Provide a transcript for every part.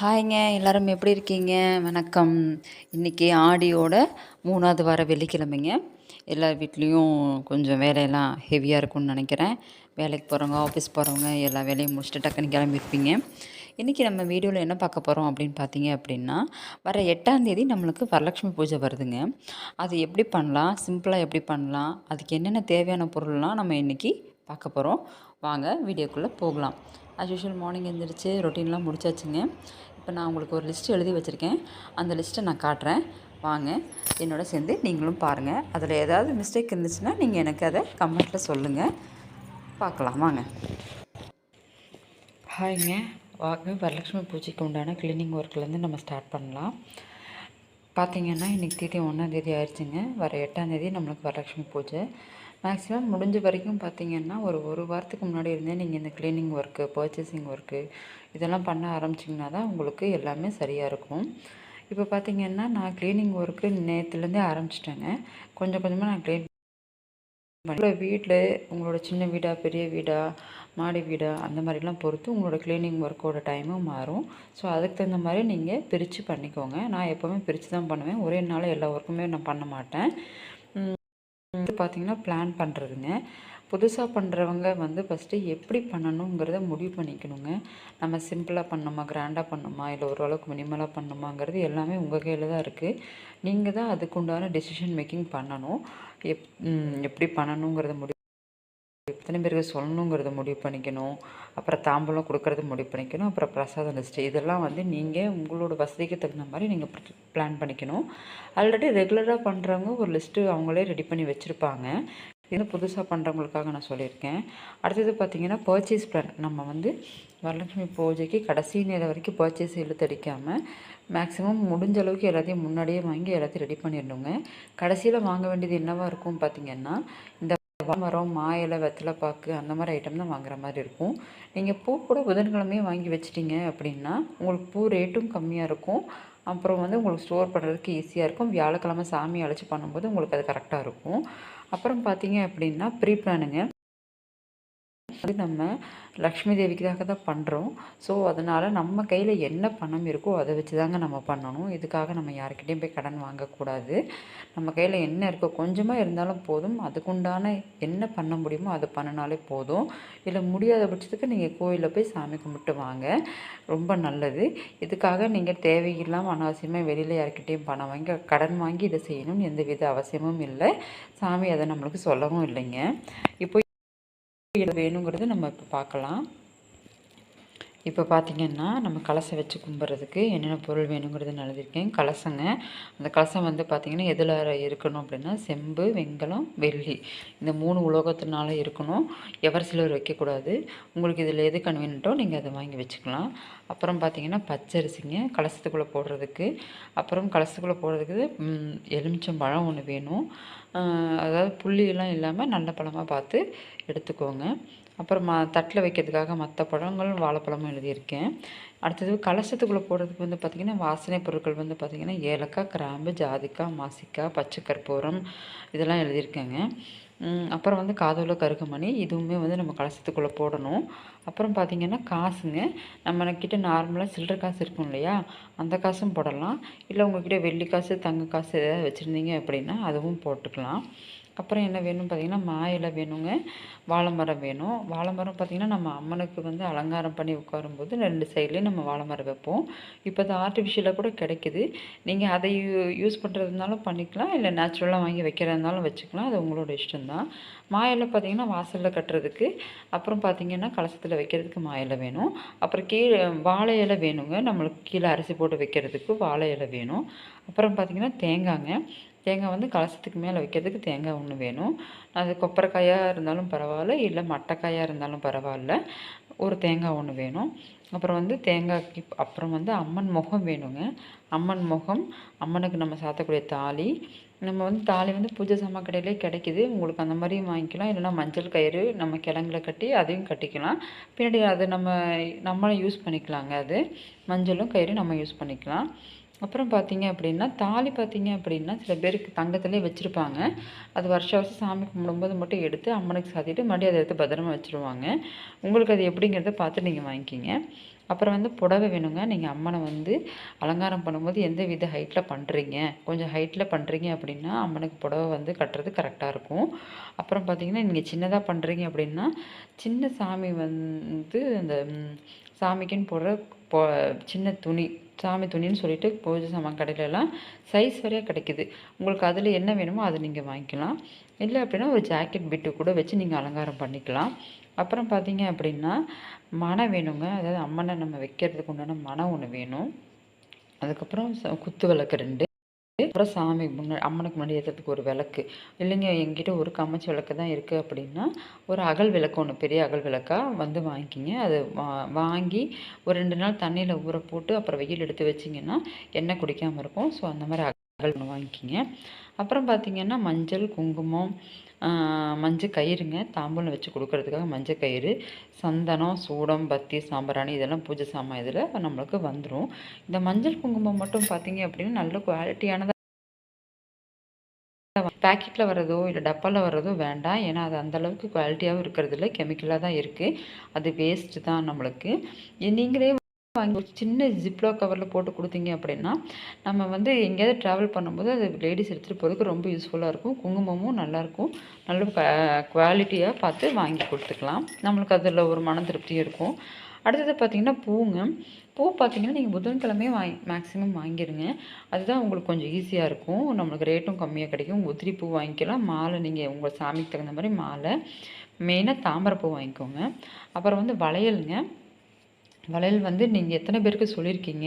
ஹாய்ங்க எல்லோரும் எப்படி இருக்கீங்க? வணக்கம். இன்றைக்கி ஆடியோட மூணாவது வார வெள்ளிக்கிழமைங்க. எல்லார் வீட்லேயும் கொஞ்சம் வேலையெல்லாம் ஹெவியாக இருக்கும்னு நினைக்கிறேன். வேலைக்கு போகிறவங்க ஆஃபீஸ் போகிறவங்க எல்லா வேலையும் முடிச்சுட்டு டக்குன்னு கிளம்பியிருப்பீங்க இன்றைக்கி நம்ம வீடியோவில் என்ன பார்க்க போகிறோம் அப்படின்னு பார்த்தீங்க அப்படின்னா வர எட்டாந்தேதி நம்மளுக்கு வரலட்சுமி பூஜை வருதுங்க. அது எப்படி பண்ணலாம்? சிம்பிளாக எப்படி பண்ணலாம்? அதுக்கு என்னென்ன தேவையான பொருள்லாம் நம்ம இன்றைக்கி பார்க்க போகிறோம் வாங்க வீடியோக்குள்ளே போகலாம். ஆஸ் யூஷுவல் மார்னிங் எழுந்திரிச்சு ரொட்டீன்லாம் முடிச்சாச்சுங்க. இப்போ நான் உங்களுக்கு ஒரு லிஸ்ட் எழுதி வச்சுருக்கேன். அந்த லிஸ்ட்டை நான் காட்டுறேன். வாங்க என்னோட சேர்ந்து நீங்களும் பாருங்கள் அதில் ஏதாவது மிஸ்டேக் இருந்துச்சுன்னா நீங்கள் எனக்கு அதை கமெண்ட்டில் சொல்லுங்கள் பார்க்கலாம் வாங்க. ஹாய்ங்க வாங்க வரலட்சுமி பூஜைக்கு உண்டான க்ளீனிங் ஒர்க்லேருந்து நம்ம ஸ்டார்ட் பண்ணலாம். பார்த்திங்கன்னா இன்றைக்கி தேதி ஒன்றாந்தேதி ஆயிடுச்சுங்க. வர எட்டாந்தேதி நம்மளுக்கு வரலட்சுமி பூஜை. மேக்ஸிமம் முடிஞ்ச வரைக்கும் பார்த்தீங்கன்னா ஒரு ஒரு வாரத்துக்கு முன்னாடி இருந்தே நீங்கள் இந்த க்ளீனிங் ஒர்க்கு பர்ச்சேசிங் ஒர்க்கு இதெல்லாம் பண்ண ஆரம்பிச்சிங்கன்னா தான் உங்களுக்கு எல்லாமே சரியாக இருக்கும். இப்போ பார்த்தீங்கன்னா நான் க்ளீனிங் ஒர்க்கு நேற்றுலேருந்தே ஆரம்பிச்சிட்டேங்க. கொஞ்சம் கொஞ்சமாக நான் க்ளீன் உங்களோட வீட்டில் உங்களோட சின்ன வீடா பெரிய வீடா மாடி வீடா அந்த மாதிரிலாம் பொறுத்து உங்களோட க்ளீனிங் ஒர்க்கோட டைமும் மாறும். ஸோ அதுக்கு தகுந்த மாதிரி நீங்கள் பிரித்து பண்ணிக்கோங்க. நான் எப்போவுமே பிரித்து தான் பண்ணுவேன். ஒரே நாள் எல்லா ஒர்க்குமே நான் பண்ண மாட்டேன். இது பார்த்திங்கன்னா பிளான் பண்ணுறதுங்க புதுசாக பண்ணுறவங்க வந்து ஃபஸ்ட்டு எப்படி பண்ணணுங்கிறத முடிவு பண்ணிக்கணுங்க. நம்ம சிம்பிளாக பண்ணணுமா கிராண்டாக பண்ணணுமா இல்லை ஓரளவுக்கு மினிமலாக பண்ணணுமாங்கிறது எல்லாமே உங்கள் கையில் தான் இருக்குது நீங்கள் தான் அதுக்குண்டான டெசிஷன் மேக்கிங் பண்ணணும். எப் எப்படி பண்ணணுங்கிறத முடிவு எத்தனை பேருக்கு சொல்லணுங்கிறத முடிவு பண்ணிக்கணும். அப்புறம் தாம்பூலம் கொடுக்கறது முடிவு பண்ணிக்கணும். அப்புறம் பிரசாதம் லிஸ்ட்டு இதெல்லாம் வந்து நீங்கள் உங்களோட வசதிக்கு தகுந்த மாதிரி நீங்கள் பிளான் பண்ணிக்கணும். ஆல்ரெடி ரெகுலராக பண்ணுறவங்க ஒரு லிஸ்ட்டு அவங்களே ரெடி பண்ணி வச்சுருப்பாங்க. இது புதுசாக பண்ணுறவங்களுக்காக நான் சொல்லியிருக்கேன். அடுத்தது பார்த்திங்கன்னா பர்ச்சேஸ் பிளான் நம்ம வந்து வரலட்சுமி பூஜைக்கு கடைசி நேரம் வரைக்கும் பர்ச்சேஸ் இழுத்தடிக்காமல் மேக்ஸிமம் முடிஞ்ச அளவுக்கு எல்லாத்தையும் முன்னாடியே வாங்கி எல்லாத்தையும் ரெடி பண்ணிடணுங்க. கடைசியில் வாங்க வேண்டியது என்னவாக இருக்கும் பார்த்திங்கன்னா இந்த மரம் மா இலை வெத்தலை பாக்கு அந்த மாதிரி ஐட்டம் தான் வாங்குற மாதிரி இருக்கும். நீங்கள் பூ கூட புதன்கிழமையே வாங்கி வச்சிட்டிங்க அப்படின்னா உங்களுக்கு பூ ரேட்டும் கம்மியாக இருக்கும். அப்புறம் வந்து உங்களுக்கு ஸ்டோர் பண்ணுறதுக்கு ஈஸியாக இருக்கும். வியாழக்கிழமை சாமி அழைச்சி பண்ணும்போது உங்களுக்கு அது கரெக்டாக இருக்கும். அப்புறம் பார்த்தீங்க அப்படின்னா ப்ரீ பிளானுங்க அது நம்ம லக்ஷ்மி தேவிக்காக தான் பண்ணுறோம் ஸோ அதனால் நம்ம கையில் என்ன பணம் இருக்கோ அதை வச்சு தாங்க நம்ம பண்ணணும். இதுக்காக நம்ம யாருக்கிட்டேயும் போய் கடன் வாங்கக்கூடாது. நம்ம கையில் என்ன இருக்கோ கொஞ்சமாக இருந்தாலும் போதும். அதுக்குண்டான என்ன பண்ண முடியுமோ அதை பண்ணினாலே போதும். இல்லை முடியாத பட்சத்துக்கு நீங்கள் கோயிலில் போய் சாமி கும்பிட்டு வாங்க. ரொம்ப நல்லது. இதுக்காக நீங்கள் தேவையில்லாமல் அனாவசியமாக வெளியில் யாருக்கிட்டேயும் பணம் வாங்கி கடன் வாங்கி இதை செய்யணும்னு எந்த வித அவசியமும் இல்லை. சாமி அதை நம்மளுக்கு சொல்லவும் இல்லைங்க. இப்போ வேணுங்கிறது நம்ம இப்போ பார்க்கலாம். இப்போ பார்த்திங்கன்னா நம்ம கலசம் வச்சு கும்பிட்றதுக்கு என்னென்ன பொருள் வேணுங்கிறது நான் எழுதியிருக்கேன். கலசங்க. அந்த கலசம் வந்து பார்த்திங்கன்னா எதில் இருக்கணும் அப்படின்னா செம்பு வெங்கலம் வெள்ளி. இந்த மூணு உலோகத்தினால இருக்கணும். எவர் சிலர் வைக்கக்கூடாது. உங்களுக்கு இதில் எது கன்வீனியன்ட்டோ நீங்கள் அதை வாங்கி வச்சுக்கலாம். அப்புறம் பார்த்திங்கன்னா பச்சரிசிங்க. கலசத்துக்குள்ளே போடுறதுக்கு. அப்புறம் கலசத்துக்குள்ளே போடுறதுக்கு எலுமிச்சம் பழம் ஒன்று வேணும். அதாவது புள்ளியெல்லாம் இல்லாமல் நல்ல பழமாக பார்த்து எடுத்துக்கோங்க. அப்புறம் ம தட்டில் வைக்கிறதுக்காக மற்ற பழங்களும் வாழைப்பழமும் எழுதியிருக்கேன். அடுத்தது கலசத்துக்குள்ளே போடுறதுக்கு வந்து பார்த்திங்கன்னா வாசனை பொருட்கள் வந்து பார்த்திங்கன்னா ஏலக்காய் கிராம்பு ஜாதிக்காய் மாசிக்காய் பச்சை கற்பூரம் இதெல்லாம் எழுதியிருக்கேங்க. அப்புறம் வந்து காதோல கருகமணி இதுவுமே வந்து நம்ம கலசத்துக்குள்ளே போடணும். அப்புறம் பார்த்திங்கன்னா காசுங்க. நம்மக்கிட்ட நார்மலாக சில்லற காசு இருக்கும் இல்லையா? அந்த காசும் போடலாம். இல்லை உங்கள்கிட்ட வெள்ளி காசு தங்க காசு எதாவது வச்சுருந்தீங்க அப்படின்னா அதுவும் போட்டுக்கலாம். அப்புறம் என்ன வேணும் பார்த்திங்கன்னா மா இலை வேணுங்க. வாழை மரம் வேணும். வாழை மரம் பார்த்திங்கன்னா நம்ம அம்மனுக்கு வந்து அலங்காரம் பண்ணி உட்காரும்போது ரெண்டு சைட்லேயும் நம்ம வாழை மரம் வைப்போம். இப்போ அது ஆர்டிஃபிஷியலாக கூட கிடைக்குது. நீங்கள் அதை யூ யூஸ் பண்ணுறதுனாலும் பண்ணிக்கலாம். இல்லை நேச்சுரலாக வாங்கி வைக்கிறதுனாலும் வச்சுக்கலாம். அது உங்களோட இஷ்டம்தான். மா பார்த்திங்கன்னா வாசலில் கட்டுறதுக்கு. அப்புறம் பார்த்திங்கன்னா கலசத்தில் வைக்கிறதுக்கு மாயில வேணும். அப்புறம் கீழே வாழை இலை வேணுங்க. நம்மளுக்கு கீழே அரிசி போட்டு வைக்கிறதுக்கு வாழை இலை வேணும். அப்புறம் பார்த்திங்கன்னா தேங்காய்ங்க தேங்காய் வந்து கலசத்துக்கு மேலே வைக்கிறதுக்கு தேங்காய் ஒன்று வேணும். அது கொப்பரைக்காயாக இருந்தாலும் பரவாயில்ல இல்லை மட்டைக்காயாக இருந்தாலும் பரவாயில்ல. ஒரு தேங்காய் ஒன்று வேணும். அப்புறம் வந்து தேங்காய்க்கு அப்புறம் வந்து அம்மன் முகம் வேணுங்க. அம்மன் முகம் அம்மனுக்கு நம்ம சாத்தக்கூடிய தாலி. நம்ம வந்து தாலி வந்து பூஜை சாமான் கடையிலே கிடைக்கிது. உங்களுக்கு அந்த மாதிரியும் வாங்கிக்கலாம். இல்லைனா மஞ்சள் கயிறு நம்ம கிழங்குல கட்டி அதையும் கட்டிக்கலாம். பின்னாடி அதை நம்ம நம்மளும் யூஸ் பண்ணிக்கலாங்க அது. மஞ்சளும் கயிறு நம்ம யூஸ் பண்ணிக்கலாம். அப்புறம் பார்த்தீங்க அப்படின்னா தாலி பார்த்தீங்க அப்படின்னா சில பேருக்கு தங்கத்திலே வச்சுருப்பாங்க. அது வருஷ வருஷம் சாமி கும்பிடும்போது மட்டும் எடுத்து அம்மனுக்கு சாத்திட்டு மறுபடியும் அதை எடுத்து பத்திரமா வச்சுருவாங்க. உங்களுக்கு அது எப்படிங்கிறத பார்த்து நீங்கள் வாங்கிக்கிங்க. அப்புறம் வந்து புடவை வேணுங்க. நீங்கள் அம்மனை வந்து அலங்காரம் பண்ணும்போது எந்த வித ஹைட்டில் பண்ணுறீங்க கொஞ்சம் ஹைட்டில் பண்ணுறீங்க அப்படின்னா அம்மனுக்கு புடவை வந்து கட்டுறது கரெக்டாக இருக்கும். அப்புறம் பார்த்தீங்கன்னா நீங்கள் சின்னதாக பண்ணுறீங்க அப்படின்னா சின்ன சாமி வந்து அந்த சாமிக்குன்னு போடுற சின்ன துணி சாமி துணின்னு சொல்லிட்டு பூஜை சாமான் கடையிலலாம் சைஸ் வரையாக கிடைக்குது. உங்களுக்கு அதில் என்ன வேணுமோ அதை நீங்கள் வாங்கிக்கலாம். இல்லை அப்படின்னா ஒரு ஜாக்கெட் பிட்டு கூட வச்சு நீங்கள் அலங்காரம் பண்ணிக்கலாம். அப்புறம் பார்த்தீங்க அப்படின்னா மனை வேணுங்க. அதாவது அம்மனை நம்ம வைக்கிறதுக்கு உண்டான மனை ஒன்று வேணும். அதுக்கப்புறம் குத்து விளக்கு ரெண்டு. அப்புறம் சாமி முன்னாடி அம்மனுக்கு முன்னாடி ஏற்றுறதுக்கு ஒரு விளக்கு. இல்லைங்க எங்கிட்ட ஒரு கம்மச்சி விளக்கு தான் இருக்குது அப்படின்னா ஒரு அகல் விளக்கு ஒன்று பெரிய அகல் விளக்காக வந்து வாங்கிக்கிங்க. அது வா வாங்கி ஒரு ரெண்டு நாள் தண்ணியில் ஊற போட்டு அப்புறம் வெயில் எடுத்து வச்சிங்கன்னா எண்ணெய் குடிக்காமல் இருக்கும். ஸோ அந்த மாதிரி அகல் ஒன்று வாங்கிக்கிங்க. அப்புறம் பார்த்திங்கன்னா மஞ்சள் குங்குமம் மஞ்சள் கயிறுங்க. தாம்பூலம் வச்சு கொடுக்கறதுக்காக மஞ்சள் கயிறு சந்தனம் சூடம் பத்தி சாம்பிராணி இதெல்லாம் பூஜை சாமான் இதில் நம்மளுக்கு வந்துடும் இந்த மஞ்சள் குங்குமம் மட்டும் பார்த்தீங்க அப்படின்னா நல்ல குவாலிட்டியானதாக பேக்கெட்டில் வர்றதோ இல்லை டப்பாவில் வர்றதோ வேண்டாம். ஏன்னா அது அந்தளவுக்கு குவாலிட்டியாகவும் இருக்கிறது இல்லை கெமிக்கலாக தான் இருக்குது அது வேஸ்ட்டு தான் நம்மளுக்கு. நீங்களே வாங்கி ஒரு சின்ன ஜிப்லோ கவரில் போட்டு கொடுத்தீங்க அப்படின்னா நம்ம வந்து எங்கேயாவது ட்ராவல் பண்ணும்போது அது லேடிஸ் எடுத்துகிட்டு போகிறதுக்கு ரொம்ப யூஸ்ஃபுல்லாக இருக்கும். குங்குமமும் நல்லாயிருக்கும் நல்ல குவாலிட்டியாக பார்த்து வாங்கி கொடுத்துக்கலாம். நம்மளுக்கு அதில் ஒரு மன திருப்தியும் இருக்கும். அடுத்தது பார்த்திங்கன்னா பூங்க. பூ பார்த்திங்கன்னா நீங்கள் புதன்கிழமையே வாங்கி மேக்ஸிமம் வாங்கிடுங்க அதுதான் உங்களுக்கு கொஞ்சம் ஈஸியாக இருக்கும். நம்மளுக்கு ரேட்டும் கம்மியாக கிடைக்கும். உதிரி பூ வாங்கிக்கலாம். மாலை நீங்கள் உங்கள் சாமிக்கு தகுந்த மாதிரி மாலை. மெயினாக தாமரை பூ வாங்கிக்கோங்க. அப்புறம் வந்து வளையலுங்க. வளையல் வந்து நீங்கள் எத்தனை பேருக்கு சொல்லியிருக்கீங்க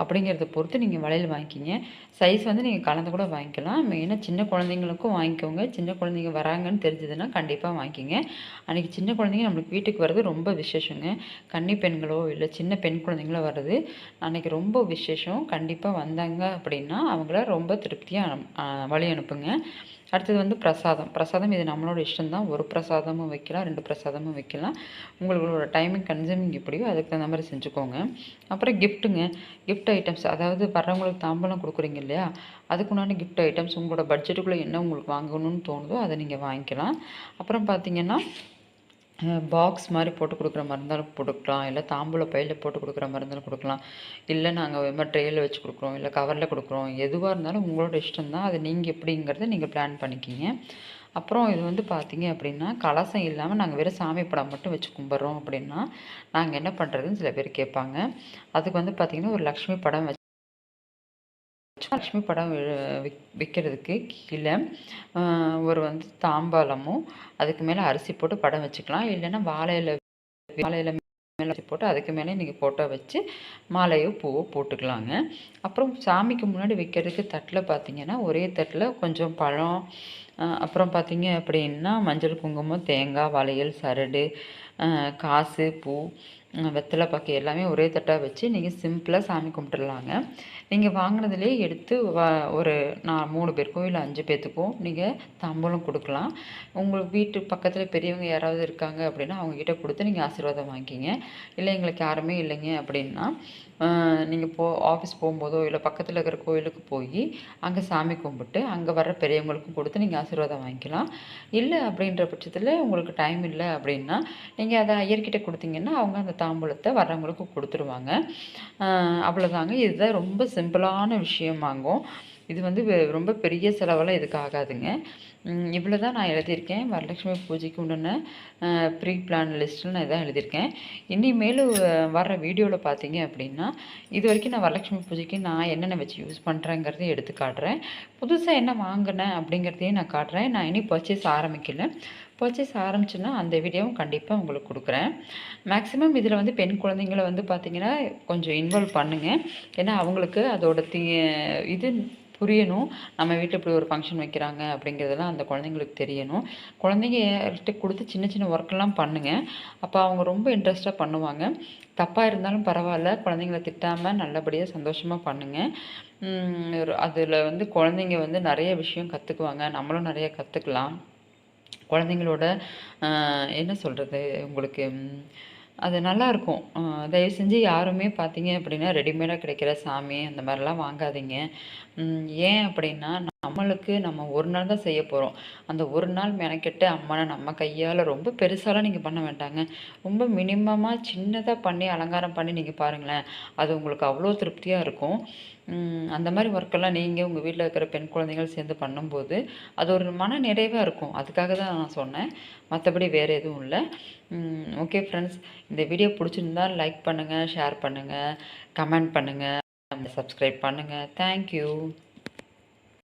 அப்படிங்கிறத பொறுத்து நீங்கள் வளையல் வாங்கிக்கிங்க. சைஸ் வந்து நீங்கள் கலந்து கூட வாங்கிக்கலாம். மெயினாக சின்ன குழந்தைங்களுக்கும் வாங்கிக்கோங்க. சின்ன குழந்தைங்க வராங்கன்னு தெரிஞ்சதுன்னா கண்டிப்பாக வாங்கிக்கிங்க. அன்றைக்கி சின்ன குழந்தைங்க நம்மளுக்கு வீட்டுக்கு வர்றது ரொம்ப விசேஷங்க. கன்னி பெண்களோ இல்லை சின்ன பெண் குழந்தைங்களோ வர்றது அன்றைக்கி ரொம்ப விசேஷம். கண்டிப்பாக வந்தாங்க அப்படின்னா அவங்கள ரொம்ப திருப்தியாக வழி அனுப்புங்க. அடுத்தது வந்து பிரசாதம். பிரசாதம் இது நம்மளோட இஷ்டம் தான் ஒரு பிரசாதமும் வைக்கலாம் ரெண்டு பிரசாதமும் வைக்கலாம். உங்களோட டைமிங் கன்சூமிங் எப்படியோ அதுக்கு தகுந்த மாதிரி செஞ்சுக்கோங்க. அப்புறம் கிஃப்ட்டுங்க கிஃப்ட் ஐட்டம்ஸ் அதாவது வர்றவங்களுக்கு தாம்பலம் கொடுக்குறீங்க இல்லையா? அதுக்குண்டான கிஃப்ட் ஐட்டம்ஸ் உங்களோட பட்ஜெட்டுக்குள்ளே என்ன உங்களுக்கு வாங்கணும்னு தோணுதோ அதை நீங்கள் வாங்கிக்கலாம். அப்புறம் பார்த்தீங்கன்னா பாக்ஸ் மாதிரி போட்டு கொடுக்குற மாதிரி இருந்தாலும் கொடுக்கலாம். இல்லை தாம்பூல பையில் போட்டு கொடுக்குற மாதிரி இருந்தாலும் கொடுக்கலாம். இல்லை நாங்கள் மாதிரி ட்ரெயில் வச்சு கொடுக்குறோம். இல்லை கவரில் கொடுக்குறோம். எதுவாக இருந்தாலும் உங்களோட இஷ்டம் தான் அது நீங்கள் எப்படிங்கிறத நீங்கள் பிளான் பண்ணிக்கிங்க. அப்புறம் இது வந்து பார்த்தீங்க அப்படின்னா கலசம் இல்லாமல் நாங்கள் வெறும் சாமி படம் மட்டும் வச்சு கும்பிட்றோம் அப்படின்னா நாங்கள் என்ன பண்ணுறதுன்னு சில பேர் கேட்பாங்க. அதுக்கு வந்து பார்த்திங்கன்னா ஒரு லக்ஷ்மி படம் வச்சு லக்ஷ்மி படம் விற்கிறதுக்கு கீழே ஒரு வந்து தாம்பாலமும் அதுக்கு மேலே அரிசி போட்டு படம் வச்சுக்கலாம். இல்லைன்னா வாழையில வாழையில மேலே போட்டு அதுக்கு மேலே நீங்கள் ஃபோட்டோ வச்சு மாலையோ பூவோ போட்டுக்கலாங்க. அப்புறம் சாமிக்கு முன்னாடி வைக்கிறதுக்கு தட்டில் பார்த்தீங்கன்னா ஒரே தட்டில் கொஞ்சம் பழம் அப்புறம் பார்த்தீங்க அப்படின்னா மஞ்சள் குங்குமம் தேங்காய் வளையல் சரடு காசு பூ வெத்தலை பாக்கு எல்லாமே ஒரே தட்டாக வச்சு நீங்கள் சிம்பிளாக சாமி கும்பிட்டுடலாங்க நீங்கள் வாங்கினதுலேயே எடுத்து வ ஒரு நான் மூணு பேருக்கும் இல்லை அஞ்சு பேர்த்துக்கும் நீங்கள் தாம்பூலம் கொடுக்கலாம். உங்களுக்கு வீட்டு பக்கத்தில் பெரியவங்க யாராவது இருக்காங்க அப்படின்னா அவங்கக்கிட்ட கொடுத்து நீங்கள் ஆசீர்வாதம் வாங்கிக்கிங்க. இல்லை எங்களுக்கு யாருமே இல்லைங்க அப்படின்னா நீங்கள் போ ஆஃபீஸ் போகும்போதோ இல்லை பக்கத்தில் இருக்கிற கோயிலுக்கு போய் அங்கே சாமி கும்பிட்டு அங்கே வர்ற பெரியவங்களுக்கும் கொடுத்து நீங்கள் ஆசீர்வாதம் வாங்கிக்கலாம். இல்லை அப்படின்ற பட்சத்தில் உங்களுக்கு டைம் இல்லை அப்படின்னா நீங்கள் அதை ஐயர்கிட்ட கொடுத்தீங்கன்னா அவங்க அந்த தாம்பூலத்தை வர்றவங்களுக்கு கொடுத்துருவாங்க. அவ்வளோதாங்க இதுதான் ரொம்ப சிம்பிளான விஷயமாகும் இது வந்து ரொம்ப பெரிய செலவெல்லாம் இதுக்கு ஆகாதுங்க. இவ்வளோ தான் நான் எழுதியிருக்கேன். வரலட்சுமி பூஜைக்கு உண்டான ப்ரீ பிளான் லிஸ்ட்டில் நான் இதான் எழுதியிருக்கேன். இனிமேல் வர்ற வீடியோவில் பார்த்தீங்க அப்படின்னா இது வரைக்கும் நான் வரலட்சுமி பூஜைக்கு நான் என்னென்ன வச்சு யூஸ் பண்ணுறேங்கிறதையும் எடுத்து காட்டுறேன். புதுசாக என்ன வாங்கினேன் அப்படிங்கிறதையும் நான் காட்டுறேன். நான் இனி பர்ச்சேஸ் ஆரம்பிக்கல. பர்ச்சேஸ் ஆரம்பிச்சுன்னா அந்த வீடியோவும் கண்டிப்பாக உங்களுக்கு கொடுக்குறேன். மேக்ஸிமம் இதில் வந்து பெண் குழந்தைங்கள வந்து பார்த்திங்கன்னா கொஞ்சம் இன்வால்வ் பண்ணுங்கள் ஏன்னா அவங்களுக்கு அதோட தீ இது புரியணும். நம்ம வீட்டில் இப்படி ஒரு ஃபங்க்ஷன் வைக்கிறாங்க அப்படிங்கிறதெல்லாம் அந்த குழந்தைங்களுக்கு தெரியணும். குழந்தைங்க கொடுத்து சின்ன சின்ன ஒர்க்கெல்லாம் பண்ணுங்கள் அப்போ அவங்க ரொம்ப இன்ட்ரெஸ்ட்டாக பண்ணுவாங்க. தப்பாக இருந்தாலும் பரவாயில்ல. குழந்தைங்கள திட்டாமல் நல்லபடியாக சந்தோஷமாக பண்ணுங்கள் அதில் வந்து குழந்தைங்க வந்து நிறைய விஷயம் கற்றுக்குவாங்க நம்மளும் நிறைய கற்றுக்கலாம் குழந்தைங்களோட என்ன சொல்கிறது உங்களுக்கு? அது நல்லாயிருக்கும் தயவு செஞ்சு யாருமே பார்த்தீங்க அப்படின்னா ரெடிமேடாக கிடைக்கிற சாமி அந்த மாதிரிலாம் வாங்காதீங்க. ஏன் அப்படின்னா நம்மளுக்கு நம்ம ஒரு நாள் தான் செய்ய போகிறோம் அந்த ஒரு நாள் மெனக்கெட்டு அம்மனை நம்ம கையால் ரொம்ப பெருசாலாம் நீங்கள் பண்ண வேண்டாங்க. ரொம்ப மினிமமாக சின்னதாக பண்ணி அலங்காரம் பண்ணி நீங்கள் பாருங்களேன். அது உங்களுக்கு அவ்வளோ திருப்தியாக இருக்கும். அந்த மாதிரி ஒர்க்கெல்லாம் நீங்கள் உங்கள் வீட்டில் இருக்கிற பெண் குழந்தைகள் சேர்ந்து பண்ணும்போது அது ஒரு மன நிறைவாக இருக்கும். அதுக்காக தான் நான் சொன்னேன். மற்றபடி வேறு எதுவும் இல்லை. ஓகே ஃப்ரெண்ட்ஸ் இந்த வீடியோ பிடிச்சிருந்தா லைக் பண்ணுங்கள் ஷேர் பண்ணுங்கள் கமெண்ட் பண்ணுங்கள் சப்ஸ்கிரைப் பண்ணுங்கள் தேங்க்யூ